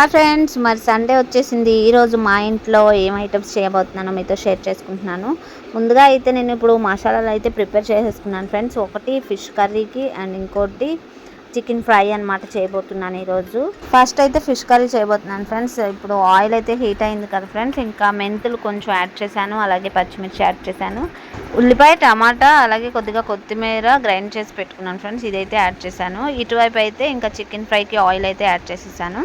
మా ఫ్రెండ్స్ మరి సండే వచ్చేసింది. ఈరోజు మా ఇంట్లో ఏం ఐటమ్స్ చేయబోతున్నానో మీతో షేర్ చేసుకుంటున్నాను. ముందుగా అయితే నేను ఇప్పుడు మసాలాలు అయితే ప్రిపేర్ చేసేసుకున్నాను ఫ్రెండ్స్. ఒకటి ఫిష్ కర్రీకి అండ్ ఇంకోటి చికెన్ ఫ్రై అనమాట చేయబోతున్నాను ఈరోజు ఫస్ట్ అయితే ఫిష్ కర్రీ చేయబోతున్నాను ఫ్రెండ్స్. ఇప్పుడు ఆయిల్ అయితే హీట్ అయింది కదా ఫ్రెండ్స్. ఇంకా మెంతులు కొంచెం యాడ్ చేశాను అలాగే పచ్చిమిర్చి యాడ్ చేశాను. ఉల్లిపాయ టమాటా అలాగే కొద్దిగా కొత్తిమీర గ్రైండ్ చేసి పెట్టుకున్నాను ఫ్రెండ్స్. ఇదైతే యాడ్ చేశాను. ఇటువైపు అయితే ఇంకా చికెన్ ఫ్రైకి ఆయిల్ అయితే యాడ్ చేసేసాను.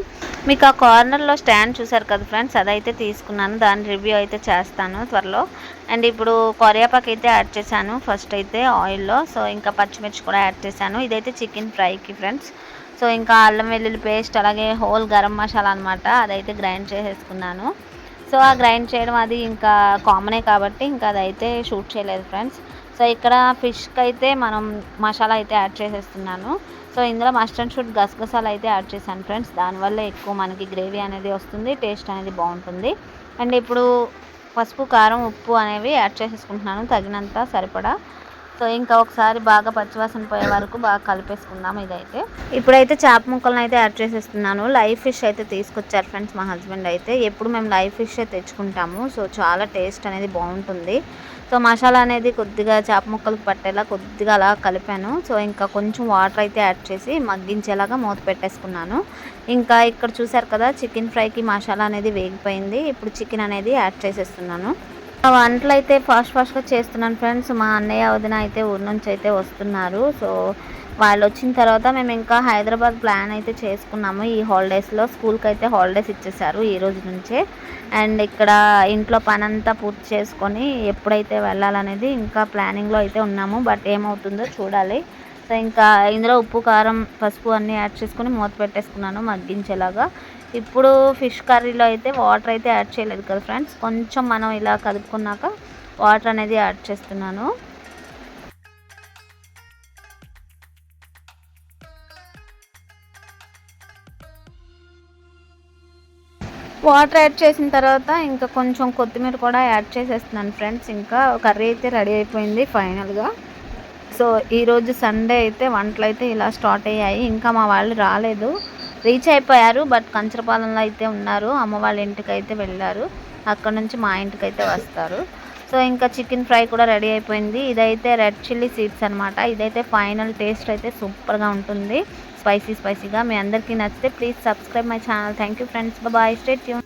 మీకు ఆ కార్నర్లో స్టాండ్ చూసారు కదా ఫ్రెండ్స్? అదైతే తీసుకున్నాను. దాని రివ్యూ అయితే చేస్తాను త్వరలో. అండ్ ఇప్పుడు కొరియాపాకు అయితే యాడ్ చేశాను. ఫస్ట్ అయితే ఆయిల్లో. సో ఇంకా పచ్చిమిర్చి కూడా యాడ్ చేశాను. ఇదైతే చికెన్ ఫ్రైకి ఫ్రెండ్స్. సో ఇంకా అల్లం వెల్లుల్లి పేస్ట్ అలాగే హోల్ గరం మసాలా అనమాట అదైతే గ్రైండ్ చేసేసుకున్నాను. సో ఆ గ్రైండ్ చేయడం అది ఇంకా కామనే కాబట్టి ఇంకా అదైతే షూట్ చేయలేదు ఫ్రెండ్స్. సో ఇక్కడ ఫిష్కి అయితే మనం మసాలా అయితే యాడ్ చేసేస్తున్నాను. సో ఇందులో మస్ట్ అండ్ షూట్ గసగసాలు అయితే యాడ్ చేశాను ఫ్రెండ్స్. దానివల్ల ఎక్కువ మనకి గ్రేవీ అనేది వస్తుంది టేస్ట్ అనేది బాగుంటుంది. అండ్ ఇప్పుడు పసుపు కారం ఉప్పు అనేవి యాడ్ చేసేసుకుంటున్నాను తగినంత సరిపడా. సో ఇంకా ఒకసారి బాగా పచ్చివాసన పోయే వరకు బాగా కలిపేసుకుందాం ఇదైతే. ఇప్పుడైతే చేప ముక్కలను అయితే యాడ్ చేసేస్తున్నాను. లైవ్ ఫిష్ అయితే తీసుకొచ్చారు ఫ్రెండ్స్ మా హస్బెండ్ అయితే. ఎప్పుడు మేము లైవ్ ఫిష్ తెచ్చుకుంటాము. సో చాలా టేస్ట్ అనేది బాగుంటుంది. సో మసాలా అనేది కొద్దిగా చేప ముక్కలకు పట్టేలా కొద్దిగా అలా కలిపాను. సో ఇంకా కొంచెం వాటర్ అయితే యాడ్ చేసి మగ్గించేలాగా మూత పెట్టేసుకున్నాను. ఇంకా ఇక్కడ చూసారు కదా చికెన్ ఫ్రైకి మసాలా అనేది వేగిపోయింది. ఇప్పుడు చికెన్ అనేది యాడ్ చేసేస్తున్నాను. వంటలు అయితే ఫాస్ట్ ఫాస్ట్గా చేస్తున్నాను ఫ్రెండ్స్. మా అన్నయ్య వదిన అయితే ఊరి నుంచి అయితే వస్తున్నారు. సో వాళ్ళు వచ్చిన తర్వాత మేము ఇంకా హైదరాబాద్ ప్లాన్ అయితే చేసుకున్నాము. ఈ హాలిడేస్లో స్కూల్కి అయితే హాలిడేస్ ఇచ్చేసారు ఈ రోజు నుంచే. అండ్ ఇక్కడ ఇంట్లో పని అంతా పూర్తి చేసుకొని ఎప్పుడైతే వెళ్ళాలనేది ఇంకా ప్లానింగ్లో అయితే ఉన్నాము. బట్ ఏమవుతుందో చూడాలి. సో ఇంకా ఇందులో ఉప్పు కారం పసుపు అన్నీ యాడ్ చేసుకొని మూత పెట్టేసుకున్నాను. మగ్గించేలాగా. ఇప్పుడు ఫిష్ కర్రీలో అయితే వాటర్ అయితే యాడ్ చేయలేదు కదా ఫ్రెండ్స్. కొంచెం మనం ఇలా కదుపుకున్నాక వాటర్ అనేది యాడ్ చేస్తున్నాను. వాటర్ యాడ్ చేసిన తర్వాత ఇంకా కొంచెం కొత్తిమీర కూడా యాడ్ చేసేస్తున్నాను ఫ్రెండ్స్. ఇంకా కర్రీ అయితే రెడీ అయిపోయింది ఫైనల్గా. సో ఈరోజు సండే అయితే వంటలు అయితే ఇలా స్టార్ట్ అయ్యాయి. ఇంకా మా వాళ్ళు రాలేదు. రీచ్ అయిపోయారు బట్ కంచరపాలెంలో అయితే ఉన్నారు. అమ్మ వాళ్ళ ఇంటికి అయితే వెళ్ళారు. అక్కడ నుంచి మా ఇంటికి అయితే వస్తారు. సో ఇంకా చికెన్ ఫ్రై కూడా రెడీ అయిపోయింది. ఇదైతే రెడ్ చిల్లీ సీడ్స్ అనమాట ఇదైతే ఫైనల్ టేస్ట్ అయితే సూపర్గా ఉంటుంది. స్పైసీ స్పైసీగా. మీ అందరికీ నచ్చితే please subscribe my channel. Thank you friends. Bye. Stay tuned.